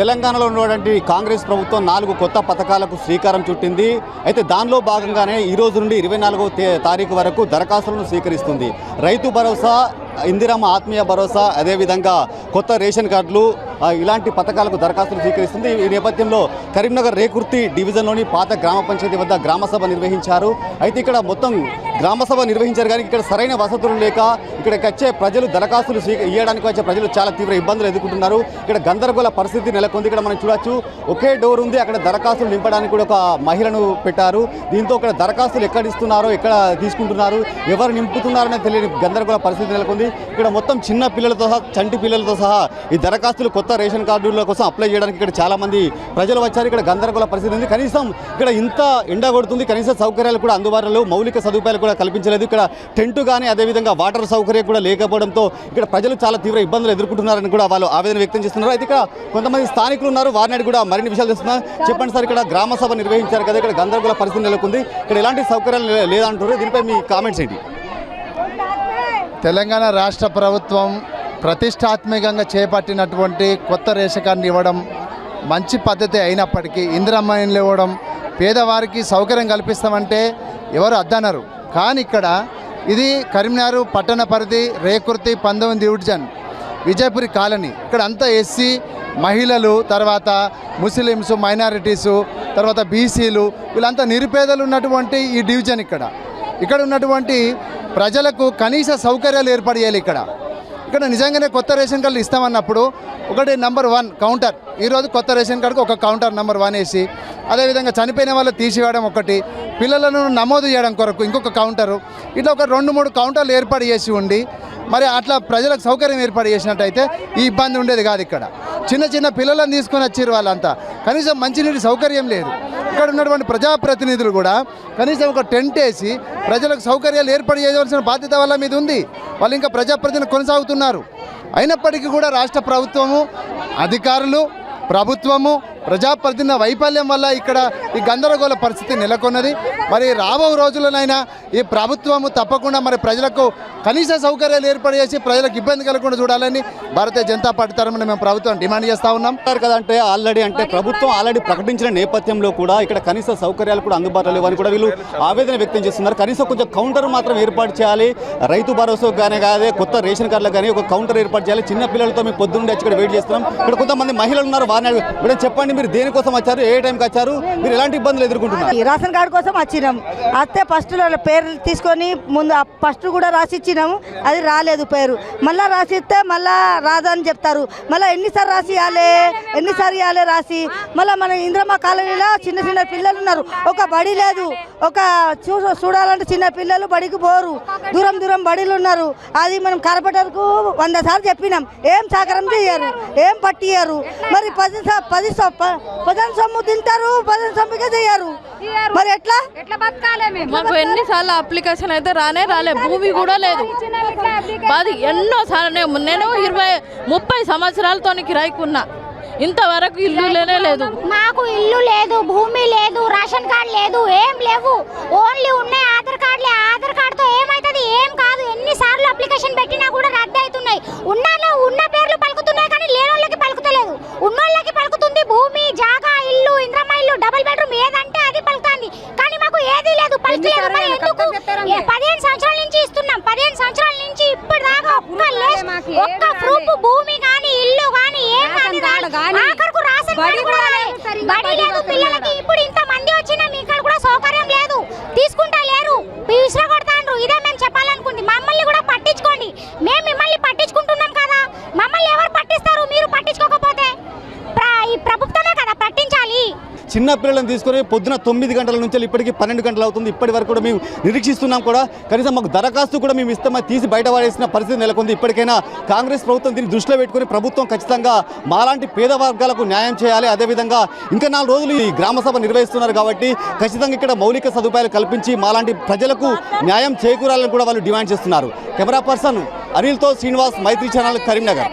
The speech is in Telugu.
తెలంగాణలో ఉన్నటువంటి కాంగ్రెస్ ప్రభుత్వం నాలుగు కొత్త పథకాలకు శ్రీకారం చుట్టింది. అయితే దానిలో భాగంగానే ఈ రోజు నుండి ఇరవై నాలుగో తారీఖు వరకు దరఖాస్తులను స్వీకరిస్తుంది. రైతు భరోసా ఇందిరమ్మ ఆత్మీయ భరోసా అదేవిధంగా కొత్త రేషన్ కార్డులు ఇలాంటి పథకాలకు దరఖాస్తులు స్వీకరిస్తుంది. ఈ నేపథ్యంలో కరీంనగర్ రేకుర్తి డివిజన్లోని పాత గ్రామ పంచాయతీ వద్ద గ్రామసభ నిర్వహించారు. అయితే ఇక్కడ మొత్తం గ్రామసభ నిర్వహించారు కానీ ఇక్కడ సరైన వసతులు లేక ఇక్కడికి వచ్చే ప్రజలు దరఖాస్తులు స్వీక ఇవ్వడానికి వచ్చే ప్రజలు చాలా తీవ్ర ఇబ్బందులు ఎదుర్కొంటున్నారు. ఇక్కడ గందరగోళ పరిస్థితి నెలకొంది. ఇక్కడ మనం చూడొచ్చు ఒకే డోర్ ఉంది. అక్కడ దరఖాస్తులు నింపడానికి కూడా ఒక మహిళను పెట్టారు. దీంతో ఇక్కడ దరఖాస్తులు ఎక్కడ ఇస్తున్నారో ఎక్కడ తీసుకుంటున్నారు ఎవరు నింపుతున్నారనే తెలియని గందరగోళ పరిస్థితి నెలకొంది. ఇక్కడ మొత్తం చిన్న పిల్లలతో సహా చంటి పిల్లలతో సహా ఈ దరఖాస్తులు కొత్త రేషన్ కార్డుల కోసం అప్లై చేయడానికి ఇక్కడ చాలామంది ప్రజలు వచ్చారు. ఇక్కడ గందరగోళ పరిస్థితి ఉంది. కనీసం ఇక్కడ ఇంత ఎండ కొడుతుంది. కనీస సౌకర్యాలు కూడా అందుబాటులో మౌలిక సదుపాయాలు కూడా కల్పించలేదు. ఇక్కడ టెంట్ కానీ అదేవిధంగా వాటర్ సౌకర్యం కూడా లేకపోవడంతో ఇక్కడ ప్రజలు చాలా తీవ్ర ఇబ్బందులు ఎదుర్కొంటున్నారని కూడా వాళ్ళు ఆవేదన వ్యక్తం చేస్తున్నారు. అయితే ఇక్కడ కొంతమంది స్థానికులు ఉన్నారు. వారిని కూడా మరిన్ని విషయాలు తెలుస్తున్నారు చెప్పండి సార్ ఇక్కడ గ్రామ సభ నిర్వహించారు కదా ఇక్కడ గందరగోళ పరిస్థితి నెలకొంది. ఇక్కడ ఎలాంటి సౌకర్యాలు లేదంటున్నారు. లేదంటారు దీనిపై మీ కామెంట్స్ ఏంటి? తెలంగాణ రాష్ట్ర ప్రభుత్వం ప్రతిష్టాత్మకంగా చేపట్టినటువంటి కొత్త రేషకాన్ని ఇవ్వడం మంచి పద్ధతి అయినప్పటికీ ఇందిరమ్మని ఇవ్వడం పేదవారికి సౌకర్యం కల్పిస్తామంటే ఎవరు అద్దనరు. కానీ ఇక్కడ ఇది కరీంనగర్ పట్టణ పరిధి రేకుర్తి పంతొమ్మిది డివిజన్ విజయపురి కాలనీ. ఇక్కడ అంతా ఎస్సీ మహిళలు తర్వాత ముస్లిమ్స్ మైనారిటీసు తర్వాత బీసీలు వీళ్ళంతా నిరుపేదలు ఉన్నటువంటి ఈ డివిజన్ ఇక్కడ. ఇక్కడ ఉన్నటువంటి ప్రజలకు కనీస సౌకర్యాలు ఏర్పడేయాలి చేయాలి ఇక్కడ. ఇక్కడ నిజంగానే కొత్త రేషన్ కార్డులు ఇస్తామన్నప్పుడు ఒకటి నెంబర్ వన్ కౌంటర్. ఈరోజు కొత్త రేషన్ కార్డుకు ఒక కౌంటర్ నెంబర్ వన్ వేసి అదేవిధంగా చనిపోయిన వాళ్ళు తీసివేయడం ఒకటి పిల్లలను నమోదు చేయడం కొరకు ఇంకొక కౌంటరు. ఇట్లా ఒక రెండు మూడు కౌంటర్లు ఏర్పాటు చేసి ఉండి మరి అట్లా ప్రజలకు సౌకర్యం ఏర్పాటు చేసినట్టయితే ఈ ఇబ్బంది ఉండేది కాదు ఇక్కడ. చిన్న చిన్న పిల్లలను తీసుకొని వచ్చారు వాళ్ళంతా. కనీసం మంచినీటి సౌకర్యం లేదు. ఇక్కడ ఉన్నటువంటి ప్రజాప్రతినిధులు కూడా కనీసం ఒక టెంట్ వేసి ప్రజలకు సౌకర్యాలు ఏర్పాటు చేయవలసిన బాధ్యత వాళ్ళ మీద ఉంది. వాళ్ళు ఇంకా ప్రజాప్రతినిధులు కొనసాగుతున్నారు. అయినప్పటికీ కూడా రాష్ట్ర ప్రభుత్వము అధికారులు ప్రభుత్వము ప్రజాప్రతినిధుల వైఫల్యం వల్ల ఇక్కడ ఈ గందరగోళ పరిస్థితి నెలకొన్నది. మరి రాబో రోజులనైనా ఈ ప్రభుత్వము తప్పకుండా మరి ప్రజలకు కనీస సౌకర్యాలు ఏర్పాటు చేసి ప్రజలకు ఇబ్బంది కలగకుండా చూడాలని భారతీయ జనతా పార్టీ తరఫున మేము ప్రభుత్వం డిమాండ్ చేస్తా ఉన్నాం. అంటారు కదా అంటే ఆల్రెడీ అంటే ప్రభుత్వం ఆల్రెడీ ప్రకటించిన నేపథ్యంలో కూడా ఇక్కడ కనీస సౌకర్యాలు కూడా అందుబాటులో లేవని కూడా వీళ్ళు ఆవేదన వ్యక్తం చేస్తున్నారు. కనీసం కొంచెం కౌంటర్ మాత్రం ఏర్పాటు చేయాలి. రైతు భరోసా కానీ కాదే కొత్త రేషన్ కార్డులకు కానీ ఒక కౌంటర్ ఏర్పాటు చేయాలి. చిన్న పిల్లలతో మేము పొద్దున్నే ఇక్కడ వెయిట్ చేస్తున్నాం. ఇక్కడ కొంతమంది మహిళలు ఉన్నారు వారిని మేడం చెప్పండి మీరు దేనికోసం వచ్చారు? ఏ టైంకి వచ్చారు? మీరు ఎలాంటి ఇబ్బందులు ఎదుర్కొంటున్నారు? ఈ రేషన్ కార్డు కోసం వచ్చినాం. వస్తే ఫస్ట్ పేర్లు తీసుకొని ముందు ఫస్ట్ కూడా రాసి ఇచ్చినాము. అది రాలేదు పేరు. మళ్ళా రాసి ఇస్తే మళ్ళా రాదని చెప్తారు. మళ్ళీ ఎన్నిసార్లు రాసి ఇవ్వాలి ఎన్నిసార్లు ఇవ్వాలి రాసి? మళ్ళీ మన ఇంద్రమ్మ కాలనీలో చిన్న చిన్న పిల్లలు ఉన్నారు. ఒక బడి లేదు. ఒక చూ చూడాలంటే చిన్న పిల్లలు బడికి పోరు. దూరం దూరం బడిలు ఉన్నారు. అది మనం కార్పొరేటర్కు వంద సార్లు చెప్పినాం. ఏం సహకారం చేయరు ఏం పట్టియరు మరి పది స- పది సొ- ప- పదిహేను సొమ్ము తింటారు పదిహేను సొమ్ముకే చేయరు మరి ఎట్లా? ఎట్లా బతకాలే మేము? మాకు అప్లికేషన్ అయితే రానే రాలే భూమి కూడా లేదు. అది ఎన్నో సార్లు నేను- ఇరవై ముప్పై సంవత్సరాలతో కిరాయికున్నా. ఇంతవరకు ఇల్లు లేనే లేదు. మాకు ఇల్లు లేదు భూమి లేదు రేషన్ కార్డు లేదు ఏం లేవు. ఓన్లీ ఉన్నాయి ఆధార్ కార్డులే. ఆధార్ కార్డుతో ఏమవుతుంది ఏం కాదు. ఎన్నిసార్లు అప్లికేషన్ పెట్టినా కూడా రద్దు అవుతున్నాయి. ఉన్నాను ఉన్న పేర్లు పలుకుతున్నాయి కానీ లేని వాళ్ళకి పలుకుతలేదు ఉన్నోళ్ళకి పలుకుతుంది భూమి జాగా ఇల్లు ఇంద్రమ్మ ఇల్లు డబుల్ బెడ్రూమ్ ఏదంటే అది పలుకుతుంది కానీ మాకు ఏది లేదు పలుకులేదు మరి ఎందుకు ఏ పదిహేను సంవత్సరాల నుంచి ఇస్తున్నాం పదిహేను సంవత్సరాల నుంచి ఇప్పుడు దాకా ఒక్క ప్రూఫ్ భూమి కానీ ఇల్లు కానీ ఏం రాలేదు. ఆఖరుకు లేదు. బడి లేదు పిల్లలకి ఇప్పుడు ఇంత మంది వచ్చినా మీ ఇక్కడ కూడా సౌకర్యం లేదు తీసుకుంటా లేరు విసిర కొడతాండ్రు ఇదే మేము చెప్పాలనుకుంది మమ్మల్ని కూడా పట్టించుకోండి మేము మిమ్మల్ని పట్టించుకుంటున్నాం కదా మమ్మల్ని ఎవరు పట్టిస్తారు మీరు పట్టించుకోకపోతే ప్ర- ఈ ప్రభుత్వమే కదా చిన్నపిల్లలను చిన్న పిల్లలను తీసుకొని పొద్దున తొమ్మిది గంటల నుంచి ఇప్పటికి పన్నెండు గంటలు అవుతుంది. ఇప్పటి వరకు కూడా మేము నిరీక్షిస్తున్నాం కూడా. కనీసం మాకు దరఖాస్తు కూడా మేము ఇస్తామని తీసి బయట పడేసిన పరిస్థితి నెలకొంది. ఇప్పటికైనా కాంగ్రెస్ ప్రభుత్వం దీన్ని దృష్టిలో పెట్టుకొని ప్రభుత్వం ఖచ్చితంగా మాలాంటి పేద వర్గాలకు న్యాయం చేయాలి. అదేవిధంగా ఇంకా నాలుగు రోజులు ఈ గ్రామ సభ నిర్వహిస్తున్నారు కాబట్టి ఖచ్చితంగా ఇక్కడ మౌలిక సదుపాయాలు కల్పించి మాలాంటి ప్రజలకు న్యాయం చేకూరాలని కూడా వాళ్ళు డిమాండ్ చేస్తున్నారు. కెమెరా పర్సన్ అనిల్తో శ్రీనివాస్ మైత్రి ఛానల్ కరీంనగర్.